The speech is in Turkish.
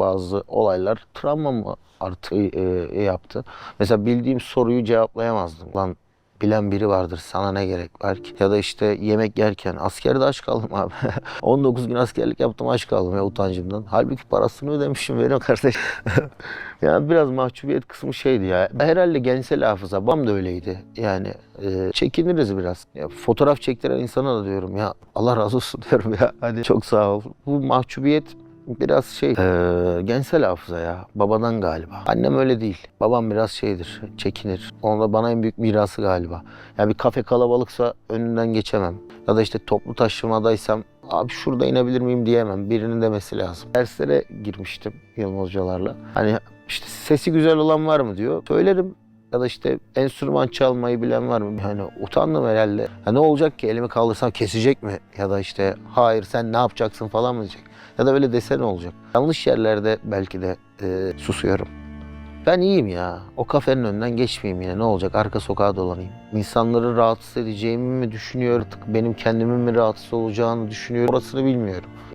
bazı olaylar travmamı artık e, e, yaptı. Mesela bildiğim soruyu cevaplayamazdım. Lan bilen biri vardır sana ne gerek var ki? Ya da işte yemek yerken askerde aç kaldım abi. 19 gün askerlik yaptım aç kaldım ya utancımdan. Halbuki parasını ödemişim verin kardeş. yani biraz mahcubiyet kısmı şeydi ya. Herhalde gençsel hafıza. Babam da öyleydi. Yani e, çekiniriz biraz. Ya, fotoğraf çektiren insana da diyorum ya Allah razı olsun diyorum ya. Hadi çok sağ ol. Bu mahcubiyet biraz şey e, gençsel hafıza ya babadan galiba. Annem öyle değil. Babam biraz şeydir çekinir. Onun da bana en büyük mirası galiba. Ya bir kafe kalabalıksa önünden geçemem. Ya da işte toplu taşımadaysam abi şurada inebilir miyim diyemem. Birinin demesi lazım. Derslere girmiştim Yılmaz hocalarla. Hani işte sesi güzel olan var mı diyor. Söylerim ya da işte enstrüman çalmayı bilen var mı? Yani utandım herhalde. Ya ne olacak ki elimi kaldırsam kesecek mi? Ya da işte hayır sen ne yapacaksın falan mı diyecek? Ya da öyle desen olacak. Yanlış yerlerde belki de e, susuyorum. Ben iyiyim ya. O kafenin önünden geçmeyeyim yine. Ne olacak? Arka sokağa dolanayım. İnsanları rahatsız edeceğimi mi düşünüyor? Artık benim kendimin mi rahatsız olacağını düşünüyor? Orasını bilmiyorum.